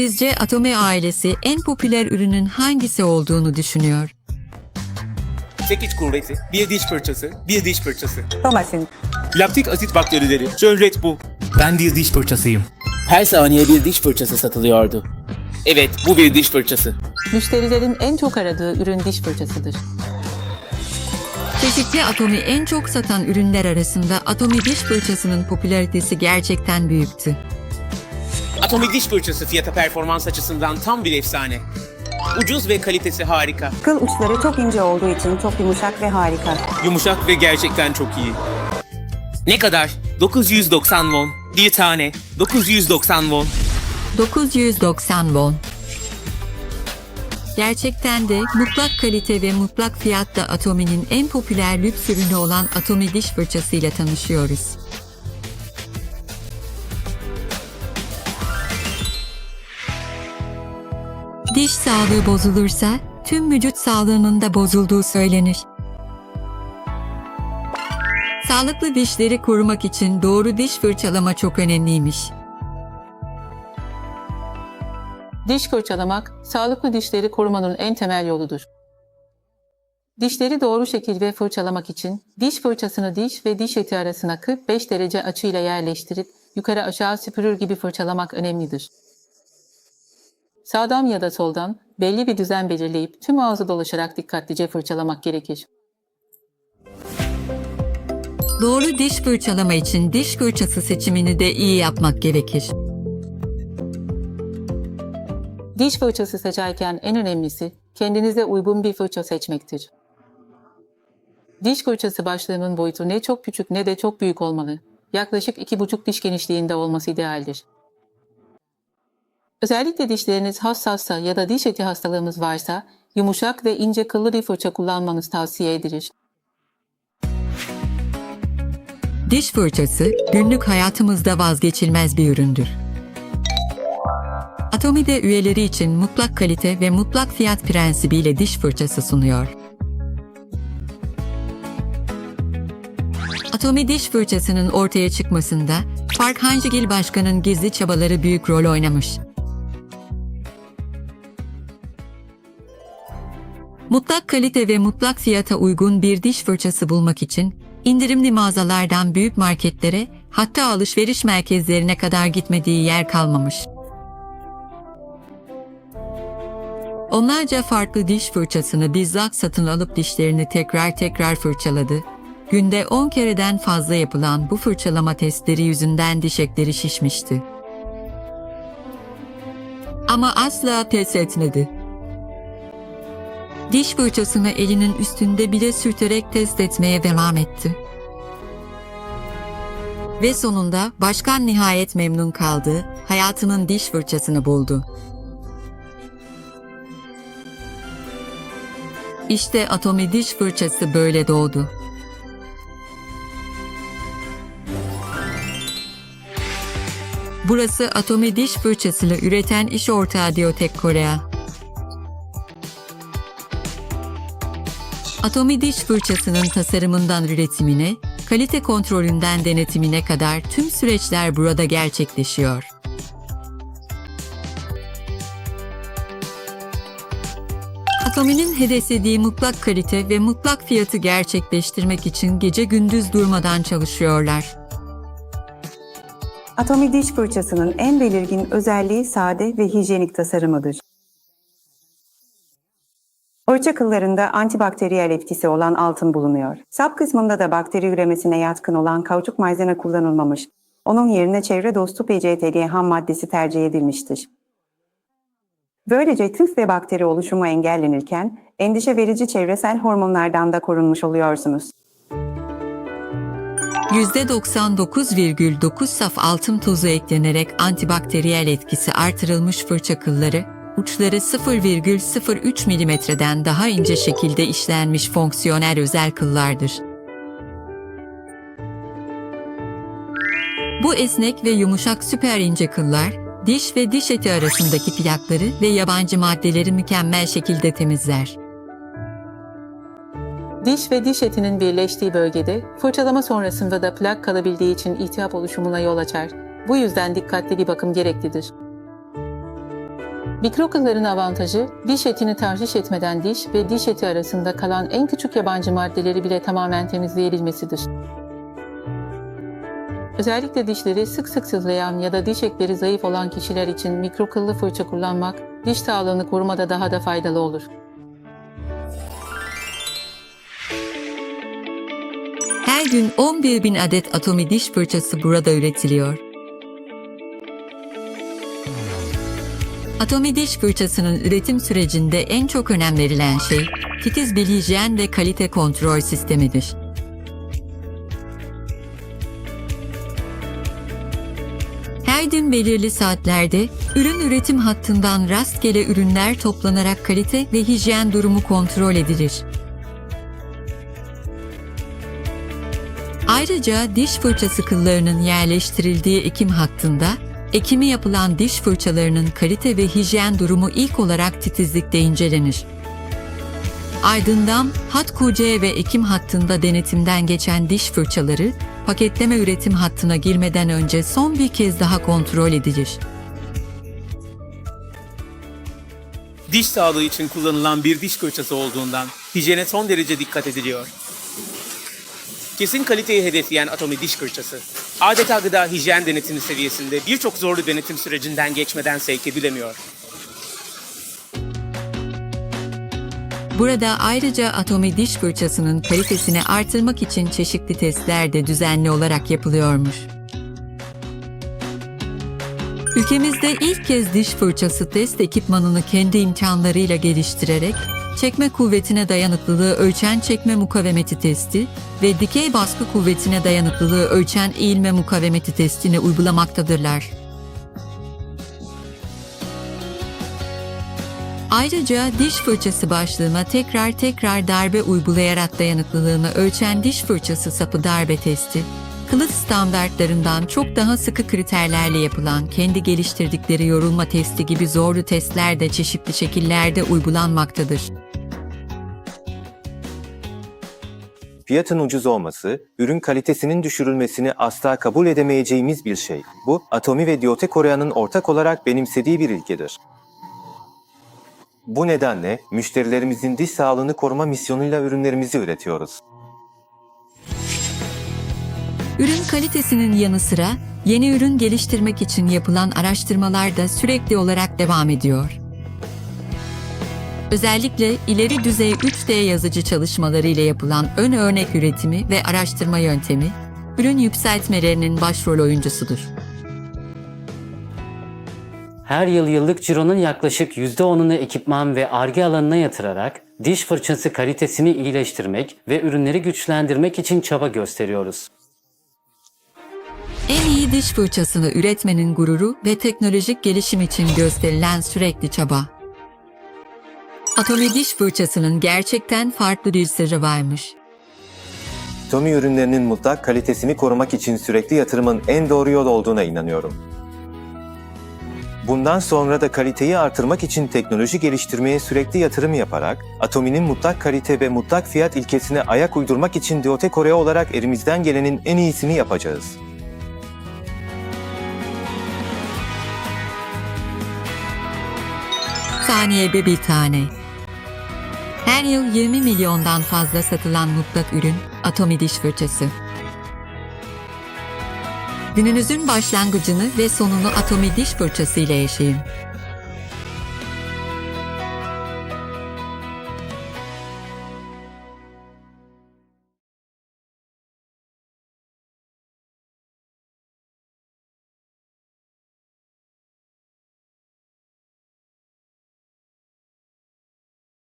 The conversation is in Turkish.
Sizce Atomi ailesi en popüler ürünün hangisi olduğunu düşünüyor? Çekiç kuvveti, bir diş fırçası, bir diş fırçası. Thomas'ın. Laktik asit bakterileri, şöhret bu. Ben bir diş fırçasıyım. Her saniye bir diş fırçası satılıyordu. Evet, bu bir diş fırçası. Müşterilerin en çok aradığı ürün diş fırçasıdır. Çeşitli Atomi en çok satan ürünler arasında Atomi diş fırçasının popülaritesi gerçekten büyüktü. Atomi diş fırçası fiyata performans açısından tam bir efsane. Ucuz ve kalitesi harika. Kıl uçları çok ince olduğu için çok yumuşak ve harika. Yumuşak ve gerçekten çok iyi. Ne kadar? 990 won. Bir tane. 990 won. 990 won. Gerçekten de mutlak kalite ve mutlak fiyatta Atomi'nin en popüler lüks ürünü olan Atomi diş fırçasıyla tanışıyoruz. Diş sağlığı bozulursa tüm vücut sağlığının da bozulduğu söylenir. Sağlıklı dişleri korumak için doğru diş fırçalama çok önemliymiş. Diş fırçalamak, sağlıklı dişleri korumanın en temel yoludur. Dişleri doğru şekilde fırçalamak için diş fırçasını diş ve diş eti arasına 45 derece açıyla yerleştirip yukarı aşağı süpürür gibi fırçalamak önemlidir. Sağdan ya da soldan belli bir düzen belirleyip tüm ağzı dolaşarak dikkatlice fırçalamak gerekir. Doğru diş fırçalama için diş fırçası seçimini de iyi yapmak gerekir. Diş fırçası seçerken en önemlisi kendinize uygun bir fırça seçmektir. Diş fırçası başlığının boyutu ne çok küçük ne de çok büyük olmalı. Yaklaşık 2,5 diş genişliğinde olması idealdir. Özellikle dişleriniz hassassa ya da diş eti hastalığınız varsa yumuşak ve ince kıllı bir fırça kullanmanız tavsiye edilir. Diş fırçası günlük hayatımızda vazgeçilmez bir üründür. Atomi'de üyeleri için mutlak kalite ve mutlak fiyat prensibiyle diş fırçası sunuyor. Atomi diş fırçasının ortaya çıkmasında Park Hangil Başkan'ın gizli çabaları büyük rol oynamış. Mutlak kalite ve mutlak fiyata uygun bir diş fırçası bulmak için indirimli mağazalardan büyük marketlere hatta alışveriş merkezlerine kadar gitmediği yer kalmamış. Onlarca farklı diş fırçasını bizzat satın alıp dişlerini tekrar tekrar fırçaladı. Günde 10 kereden fazla yapılan bu fırçalama testleri yüzünden diş etleri şişmişti. Ama asla pes etmedi. Diş fırçasını elinin üstünde bile sürterek test etmeye devam etti. Ve sonunda başkan nihayet memnun kaldı, hayatının diş fırçasını buldu. İşte Atomi diş fırçası böyle doğdu. Burası Atomi diş fırçasını üreten iş ortağı Diotek Korea. Atomi diş fırçasının tasarımından üretimine, kalite kontrolünden denetimine kadar tüm süreçler burada gerçekleşiyor. Atomi'nin hedeflediği mutlak kalite ve mutlak fiyatı gerçekleştirmek için gece gündüz durmadan çalışıyorlar. Atomi diş fırçasının en belirgin özelliği sade ve hijyenik tasarımıdır. Fırça kıllarında antibakteriyel etkisi olan altın bulunuyor. Sap kısmında da bakteri üremesine yatkın olan kauçuk malzeme kullanılmamış. Onun yerine çevre dostu PCTG ham maddesi tercih edilmiştir. Böylece tüf ve bakteri oluşumu engellenirken endişe verici çevresel hormonlardan da korunmuş oluyorsunuz. %99,9 saf altın tozu eklenerek antibakteriyel etkisi artırılmış fırça kılları, uçları 0,03 milimetreden daha ince şekilde işlenmiş fonksiyonel özel kıllardır. Bu esnek ve yumuşak süper ince kıllar, diş ve diş eti arasındaki plakları ve yabancı maddeleri mükemmel şekilde temizler. Diş ve diş etinin birleştiği bölgede fırçalama sonrasında da plak kalabildiği için iltihap oluşumuna yol açar. Bu yüzden dikkatli bir bakım gereklidir. Mikro kılların avantajı, diş etini tahriş etmeden diş ve diş eti arasında kalan en küçük yabancı maddeleri bile tamamen temizleyebilmesidir. Özellikle dişleri sık sık sızlayan ya da diş etleri zayıf olan kişiler için mikro kıllı fırça kullanmak, diş sağlığını korumada daha da faydalı olur. Her gün 11 bin adet atomi diş fırçası burada üretiliyor. Atomi diş fırçasının üretim sürecinde en çok önem verilen şey, titiz bir hijyen ve kalite kontrol sistemidir. Her gün belirli saatlerde ürün üretim hattından rastgele ürünler toplanarak kalite ve hijyen durumu kontrol edilir. Ayrıca diş fırçası kıllarının yerleştirildiği ekim hattında, ekimi yapılan diş fırçalarının kalite ve hijyen durumu ilk olarak titizlikle incelenir. Ardından hat QC ve ekim hattında denetimden geçen diş fırçaları, paketleme üretim hattına girmeden önce son bir kez daha kontrol edilir. Diş sağlığı için kullanılan bir diş fırçası olduğundan hijyene son derece dikkat ediliyor. Kesin kaliteyi hedefleyen Atomi diş fırçası, adeta gıda hijyen denetimi seviyesinde birçok zorlu denetim sürecinden geçmeden sevk edilemiyor. Burada ayrıca atomi diş fırçasının kalitesini artırmak için çeşitli testler de düzenli olarak yapılıyormuş. Ülkemizde ilk kez diş fırçası test ekipmanını kendi imkanlarıyla geliştirerek çekme kuvvetine dayanıklılığı ölçen çekme mukavemeti testi ve dikey baskı kuvvetine dayanıklılığı ölçen eğilme mukavemeti testini uygulamaktadırlar. Ayrıca diş fırçası başlığına tekrar tekrar darbe uygulayarak dayanıklılığını ölçen diş fırçası sapı darbe testi, kılıç standartlarından çok daha sıkı kriterlerle yapılan kendi geliştirdikleri yorulma testi gibi zorlu testler de çeşitli şekillerde uygulanmaktadır. Fiyatın ucuz olması, ürün kalitesinin düşürülmesini asla kabul edemeyeceğimiz bir şey. Bu, Atomi ve Diote Korea'nın ortak olarak benimsediği bir ilkedir. Bu nedenle müşterilerimizin diş sağlığını koruma misyonuyla ürünlerimizi üretiyoruz. Ürün kalitesinin yanı sıra yeni ürün geliştirmek için yapılan araştırmalar da sürekli olarak devam ediyor. Özellikle ileri düzey 3D yazıcı çalışmaları ile yapılan ön örnek üretimi ve araştırma yöntemi, ürün yükseltmelerinin başrol oyuncusudur. Her yıl yıllık cironun yaklaşık %10'unu ekipman ve arge alanına yatırarak diş fırçası kalitesini iyileştirmek ve ürünleri güçlendirmek için çaba gösteriyoruz. En iyi diş fırçasını üretmenin gururu ve teknolojik gelişim için gösterilen sürekli çaba. Atomi diş fırçasının gerçekten farklı bir sırrı varmış. Atomi ürünlerinin mutlak kalitesini korumak için sürekli yatırımın en doğru yol olduğuna inanıyorum. Bundan sonra da kaliteyi artırmak için teknoloji geliştirmeye sürekli yatırım yaparak, Atomi'nin mutlak kalite ve mutlak fiyat ilkesine ayak uydurmak için Diote Korea olarak elimizden gelenin en iyisini yapacağız. Saniyede bir tane. Her yıl 20 milyondan fazla satılan mutlak ürün Atomi diş fırçası. Gününüzün başlangıcını ve sonunu Atomi diş fırçası ile yaşayın.